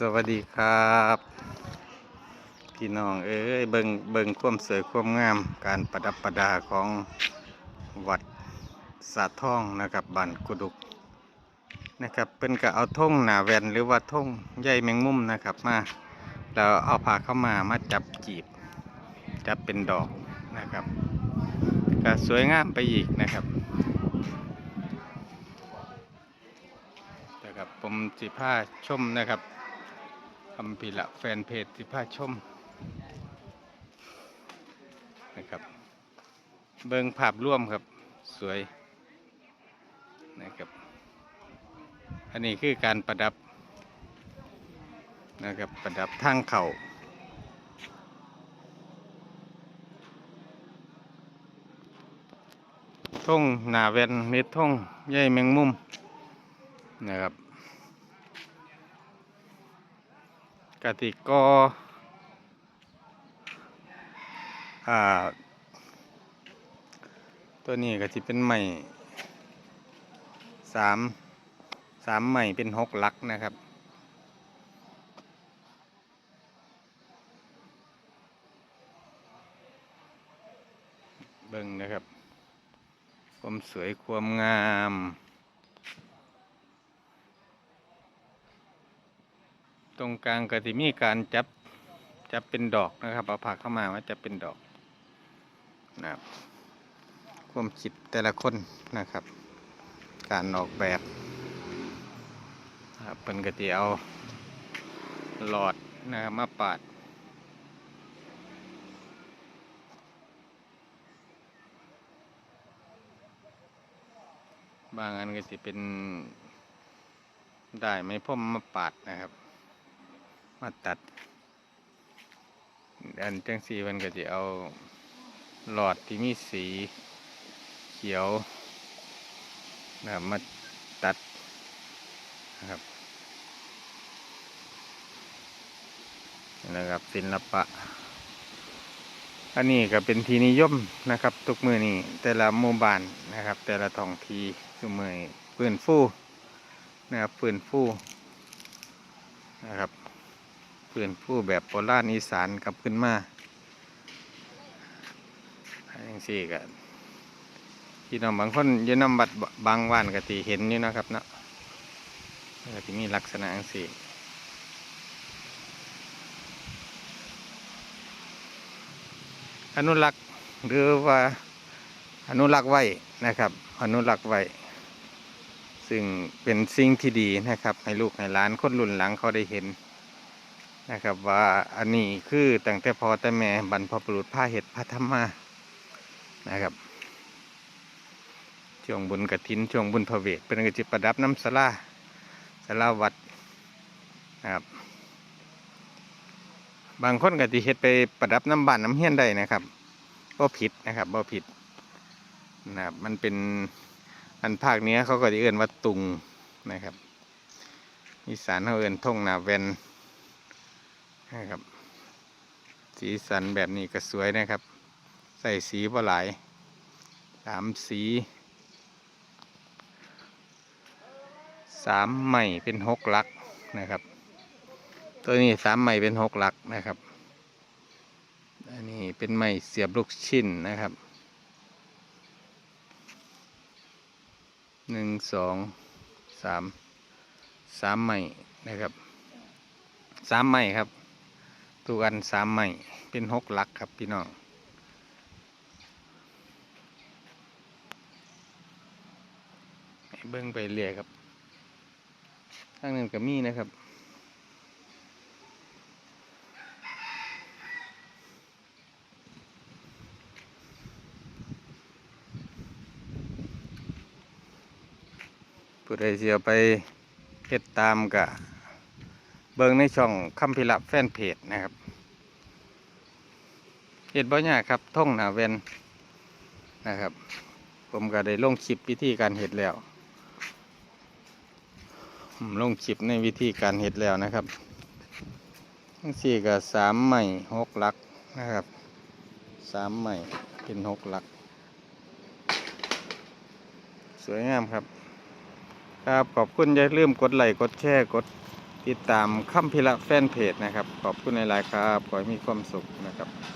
สวัสดีครับ พี่น้องเอ้ยเบิงเบิงความสวยความงาม การประดับประดาของวัดสาท่องนะครับบ้านกุดุกนะครับเป็นก็เอาท่งหนาแวนหรือว่าท่งใยแมงมุมนะครับมาแล้วเอาผ้าเข้ามามาจับจีบ จับเป็นดอกนะครับก็สวยงามไปอีกนะครับนะครับผมสิผ้าชมนะครับ คำพิละแฟนเพจสิผ้าชมนะครับ เบิงภาพร่วมครับสวยนะครับ อันนี้คือการประดับนะครับประดับทางเขา่าท่งหนาเวนนิดท่งใยแมงมุมนะครับ กติกก็อ่า ตัวนี้ก็จะเป็นใหม่สามสามใหม่เป็นหกลักนะครับเบิ่งนะครับ ความสวยความงาม ตรงกลางก็จะมีการจับจับเป็นดอกนะครับเอาผักเข้ามาว่าจะเป็นดอกนะครับความคิดแต่ละคนนะครับ การออกแบบนะครับเป็นกติเอาหลอดนะครับมาปาดบางอันก็จะเป็นได้ไม้พ่มมาปาดนะครับ มาตัด อันจังสีมันก็จะเอาหลอดที่มีสีเขียวนะครับมาตัดนะครับนะครับศิลปะ อันนี้ก็เป็นทีนิยมนะครับ ทุกมือนี่แต่ละหมู่บ้านนะครับ แต่ละท้องทีทุกมือปืนฟู่นะครับปืนฟู่นะครับ ปืนผู้แบบโบราณอีสานกลับขึ้นมาอย่างสี่ก็พี่น้องบางคนยืนนำบัดบางว่านกตีเห็นอยู่นะครับเนาะก็ที่มีลักษณะอย่างสี่อนุรักษ์หรือว่าอนุรักษ์ไว้นะครับ อนุรักษ์ไว้ซึ่งเป็นสิ่งที่ดีนะครับ ให้ลูกให้หลานคนรุ่นหลังเขาได้เห็น นะครับว่าอันนี้คือตั้งแต่พอแต่แม่บรรพบุรุษผ้าเห็ดผ้าธรรมานะครับช่วงบุญกระถินช่วงบุญพระเวทเป็นกระจิประดับน้ำสลาสลาวัดนะครับบางคนก็จะเฮ็ดไปประดับน้ำบานน้ำเฮียนได้นะครับบ่ผิดนะครับบ่ผิดนะครับมันเป็นอันภาคเนี้ยเขาก็จะเอื่นว่าตุงนะครับอีสานเขาเอื่นท่งนาเวน นะครับ สีสันแบบนี้ก็สวยนะครับ ใส่สีบ่หลายสามสีสามใหม่เป็นหกลักนะครับ ตัวนี้สามใหม่เป็นหกลักนะครับอันนี้เป็นใหม่เสียบลูกชิ้นนะครับหนึ่งสองสามสามใหม่นะครับสามใหม่ครับ ทุกอันสามใหม่เป็นหกหลักครับพี่น้องเบิ้งไปเรื่อยครับข้างหนึ่งก็มีนะครับผู้ใดเสียไปเฮ็ดตามกะ เบิ่งในช่องคำพิลับแฟนเพจนะครับเห็ดบ่ยากครับท่องหนาเวนนะครับ ผมก็ได้ลงคลิปวิธีการเห็ดแล้วผมลงคลิปในวิธีการเห็ดแล้วนะครับทั้งสี่ก็สามใหม่หกลักนะครับสามใหม่เป็นหกลัก สวยงามครับ ครับขอบคุณอย่าลืมกดไลค์กดแชร์กด ติดตามคัมพิละแฟนเพจนะครับ ขอบคุณหลาย ๆ ครับ ขอให้มีความสุขนะครับ